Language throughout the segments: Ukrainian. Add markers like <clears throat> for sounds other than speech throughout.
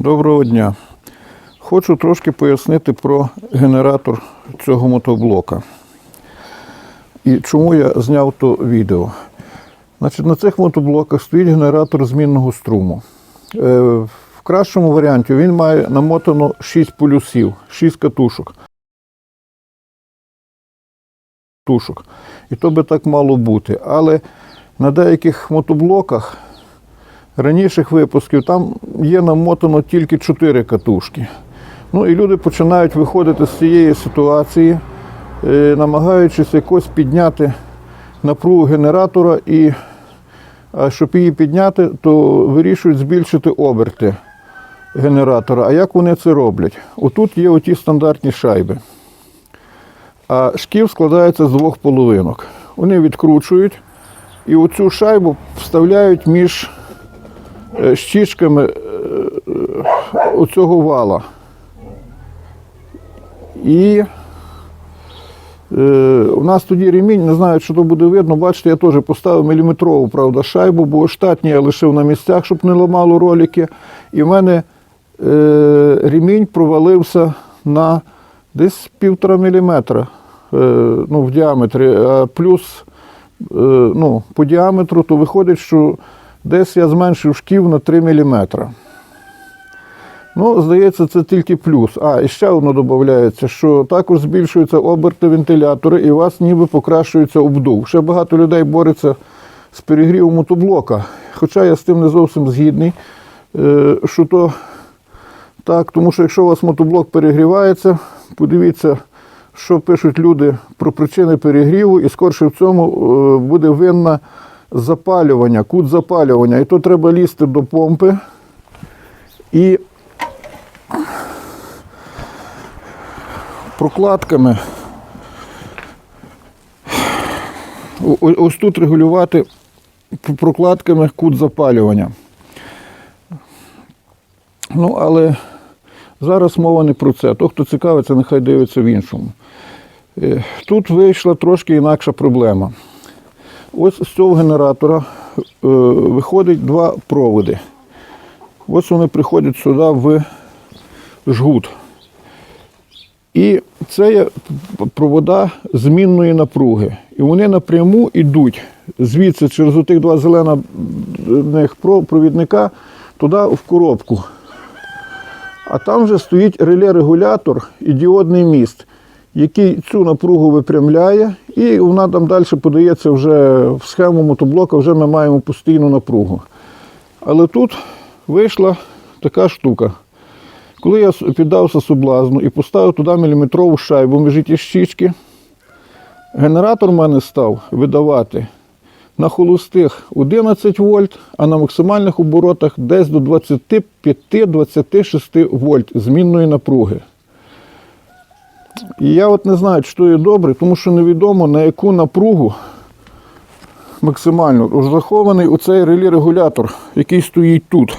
Доброго дня. Хочу трошки пояснити про генератор цього мотоблока. І чому я зняв то відео. Значить, на цих мотоблоках стоїть генератор змінного струму. Е, В кращому варіанті він має намотано 6 полюсів, 6 катушок. І то би так мало бути. Але на деяких мотоблоках раніших випусків там є намотано тільки 4 катушки. Ну і люди починають виходити з цієї ситуації, е, намагаючись якось підняти напругу генератора і а щоб її підняти, то вирішують збільшити оберти генератора. А як вони це роблять? Отут є оті стандартні шайби. А шків складається з двох половинок. Вони відкручують і оцю шайбу вставляють між щічками е, е, оцього вала. І е, у нас тоді ремінь, не знаю, чи то буде видно. Бачите, я теж поставив міліметрову правда, шайбу, бо штатні я лишив на місцях, щоб не ламало ролики. І в мене е, ремінь провалився на десь півтора міліметра е, ну, в діаметрі, плюс е, ну, по діаметру, то виходить, що десь я зменшив шків на 3 міліметра. Ну, здається, це тільки плюс. А, і ще одно додається, що також збільшуються оберти вентилятори і у вас ніби покращується обдув. Ще багато людей бореться з перегрівом мотоблока. Хоча я з тим не зовсім згідний, е, що то так, тому що якщо у вас мотоблок перегрівається, подивіться, що пишуть люди про причини перегріву, і скорше в цьому е, буде винна запалювання, кут запалювання. І то треба лізти до помпи і прокладками. Ось тут регулювати прокладками кут запалювання. Ну, але зараз мова не про це. То, хто цікавиться, нехай дивиться в іншому. Е, Тут вийшла трошки інакша проблема. Ось з цього генератора е, виходить два проводи. Ось вони приходять сюди в жгут. І це є провода змінної напруги. І вони напряму йдуть звідси через отих два зелених провідника туди в коробку. А там вже стоїть реле-регулятор і діодний міст, який цю напругу випрямляє, і вона там далі подається вже в схему мотоблока, вже ми маємо постійну напругу. Але тут вийшла така штука. Коли я піддався соблазну і поставив туди міліметрову шайбу між ті щічки, генератор в мене став видавати на холостих 11 вольт, а на максимальних оборотах десь до 25-26 вольт змінної напруги. І я от не знаю, чи то є добре, тому що невідомо на яку напругу максимально розрахований оцей релі-регулятор, який стоїть тут.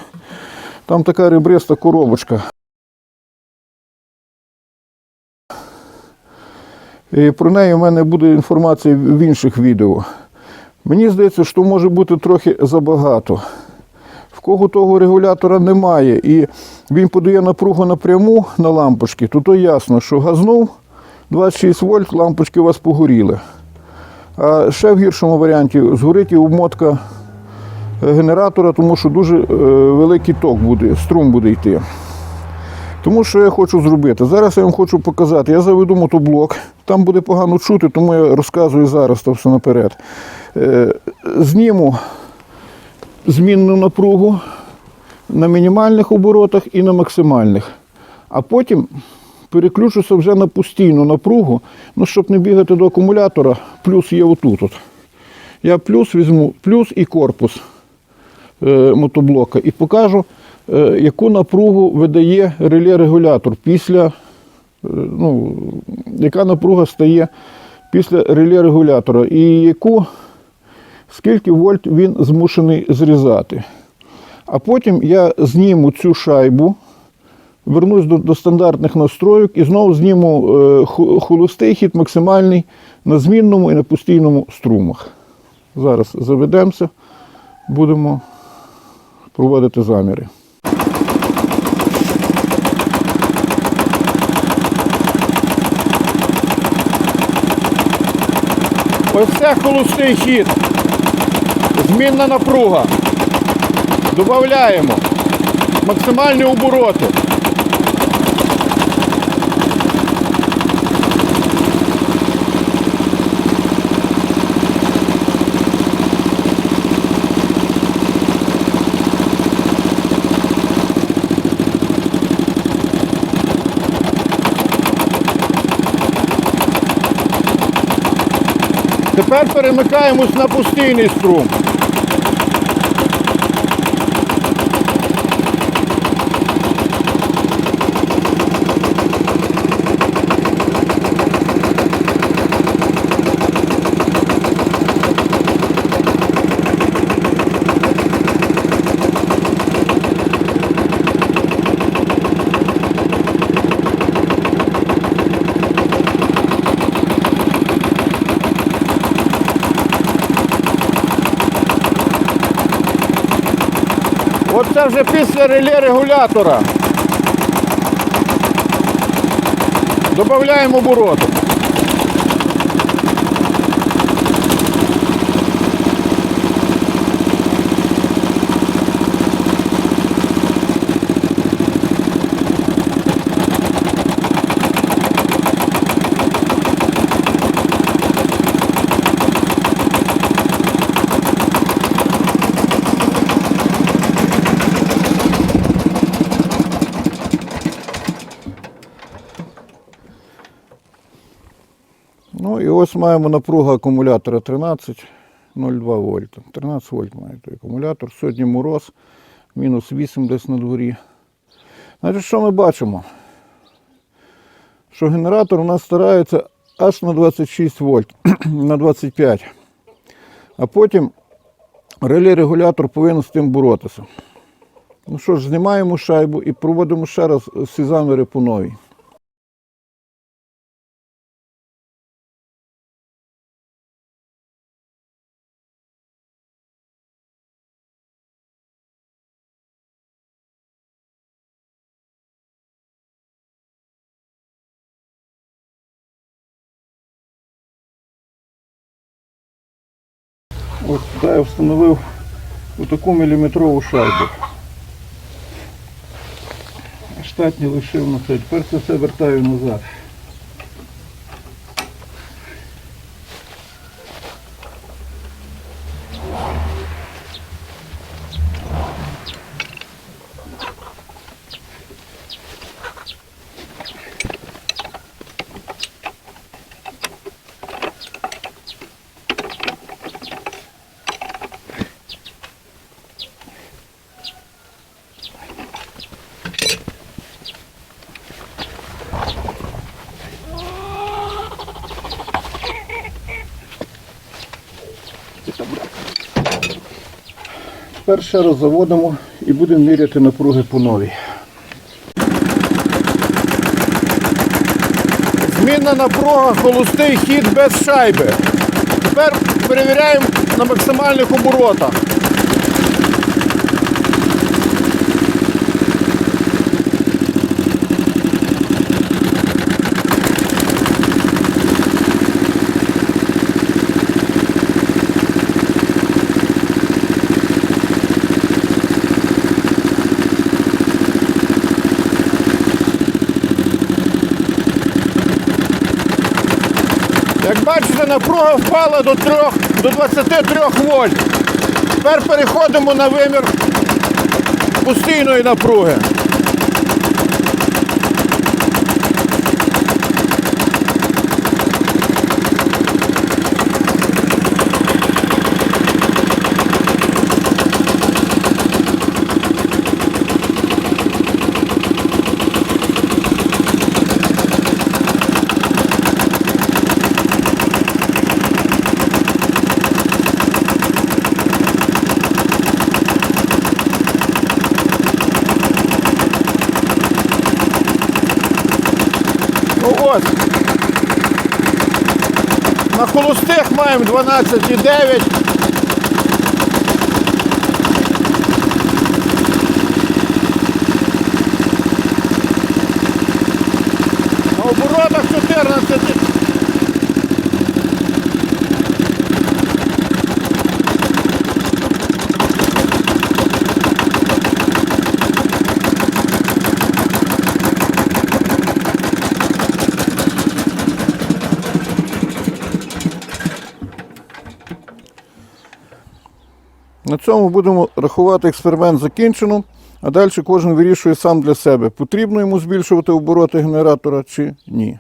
Там така ребриста коробочка. І про неї в мене буде інформація в інших відео. Мені здається, що може бути трохи забагато. Кого того регулятора немає, і він подає напругу напряму на лампочки, то то ясно, що газнув 26 вольт, лампочки у вас погоріли. А ще в гіршому варіанті згорить і обмотка е, генератора, тому що дуже е, великий ток буде, струм буде йти. Тому що я хочу зробити? Зараз я вам хочу показати. Я заведу мотоблок, там буде погано чути, тому я розказую зараз то все наперед. Е, Зніму змінну напругу на мінімальних оборотах і на максимальних. А потім переключуся вже на постійну напругу, ну, щоб не бігати до акумулятора, плюс є отут. От. Я плюс візьму, плюс і корпус е, мотоблока і покажу, е, яку напругу видає реле-регулятор після, е, ну, яка напруга стає після реле-регулятора і яку, скільки вольт він змушений зрізати. А потім я зніму цю шайбу, вернусь до до стандартних настроїв і знову зніму е, холостий хід максимальний на змінному і на постійному струмах. Зараз заведемося, будемо проводити заміри. Ось це холостий хід. Змінна напруга. Додаємо. Максимальні обороти. Тепер перемикаємось на постійний струм. Оце вже після реле регулятора. Додаємо обороти. Ну і ось маємо напругу акумулятора 13,02 вольта. 13 вольт має той акумулятор. Сьогодні мороз, мінус 8 десь на дворі. Значить, що ми бачимо? Що генератор у нас старається аж на 26 вольт, <clears throat> на 25. А потім реле-регулятор повинен з тим боротися. Ну що ж, знімаємо шайбу і проводимо ще раз всі заміри по новій. Я встановив таку міліметрову шайбу. Штатні лишив на це. Тепер це все вертаю назад. Тепер ще раз заводимо і будемо міряти напруги по новій. Змінна напруга, холостий хід без шайби. Тепер перевіряємо на максимальних оборотах. Як бачите, напруга впала до 3, до 23 вольт. Тепер переходимо на вимір постійної напруги. Ну ось. На холостих маємо 12,9. На оборотах 14. На цьому будемо рахувати експеримент закінчено, а далі кожен вирішує сам для себе, потрібно йому збільшувати обороти генератора чи ні.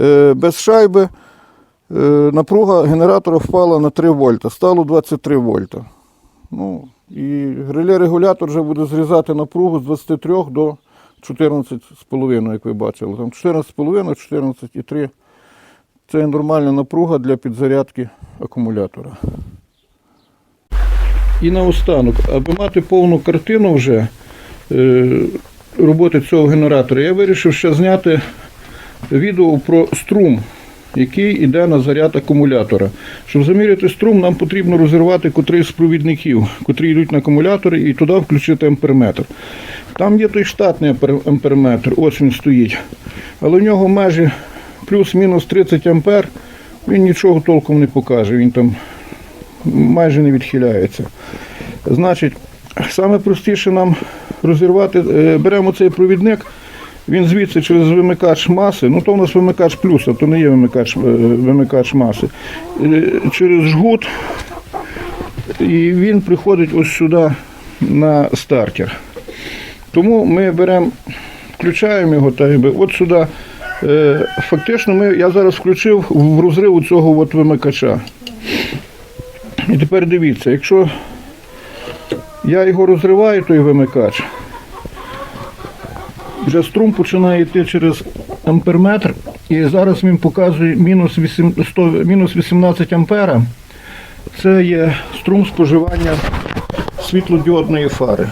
Е, Без шайби е, напруга генератора впала на 3 вольта, стало 23 вольта. Ну, і реле-регулятор вже буде зрізати напругу з 23 до 14,5, як ви бачили. Там 14,5, 14,3 це нормальна напруга для підзарядки акумулятора. І наостанок, аби мати повну картину вже е, роботи цього генератора, я вирішив ще зняти відео про струм, який йде на заряд акумулятора. Щоб заміряти струм, нам потрібно розірвати котрий з провідників, котрі йдуть на акумулятори, і туди включити амперметр. Там є той штатний амперметр, ось він стоїть. Але в нього межі плюс-мінус 30 ампер, він нічого толком не покаже. Він там майже не відхиляється. Значить, саме простіше нам розірвати, е, беремо цей провідник, він звідси через вимикач маси, ну то у нас вимикач плюс, а то не є вимикач, е, вимикач маси, е, через жгут, і він приходить ось сюди на стартер. Тому ми беремо, включаємо його та якби от сюди. Фактично, ми, я зараз включив в розрив цього от вимикача. І тепер дивіться, якщо я його розриваю, той вимикач, вже струм починає йти через амперметр, і зараз він показує мінус, 8, 100, мінус 18 ампера. Це є струм споживання світлодіодної фари.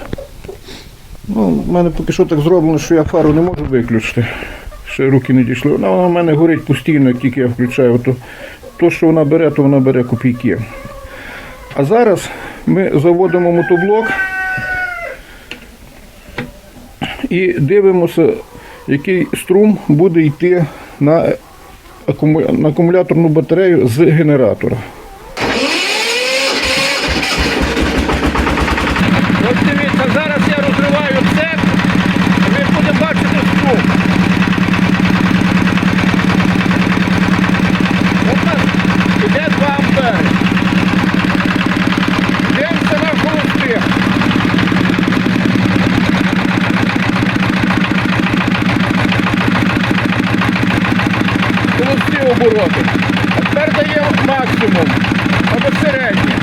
Ну, в мене поки що так зроблено, що я фару не можу виключити. Ще руки не дійшли. Вона в мене горить постійно, як тільки я включаю. То, то, що вона бере, то вона бере копійки. А зараз ми заводимо мотоблок і дивимося, який струм буде йти на, акумуляторну батарею з генератора. От дивіться, зараз я розриваю це, ви будемо бачити струм. От у нас іде 2 ампери. Дивимося на холости. Холості обороти. Даємо максимум або середній.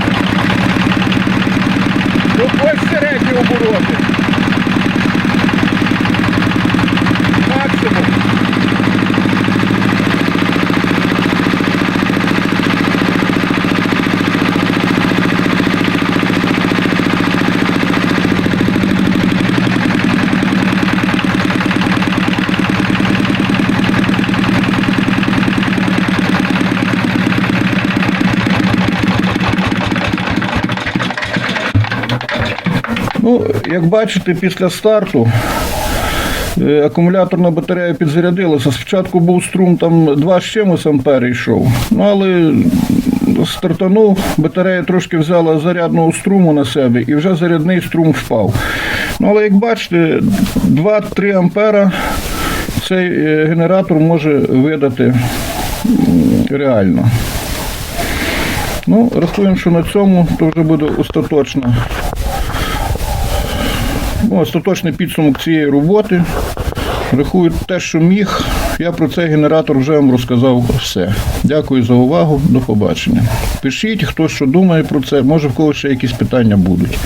Тут ось середні обороти. Максимум. Ну, як бачите, після старту е, акумуляторна батарея підзарядилася. Спочатку був струм там 2 з чимось ампери йшов. Ну, але стартанув, батарея трошки взяла зарядного струму на себе і вже зарядний струм впав. Ну, але як бачите, 2-3 ампера цей е, генератор може видати реально. Ну, рахуємо, що на цьому то вже буде остаточна Ну, остаточний підсумок цієї роботи. Рахую те, що міг. Я про цей генератор вже вам розказав все. Дякую за увагу. До побачення. Пишіть, хто що думає про це. Може в когось ще якісь питання будуть.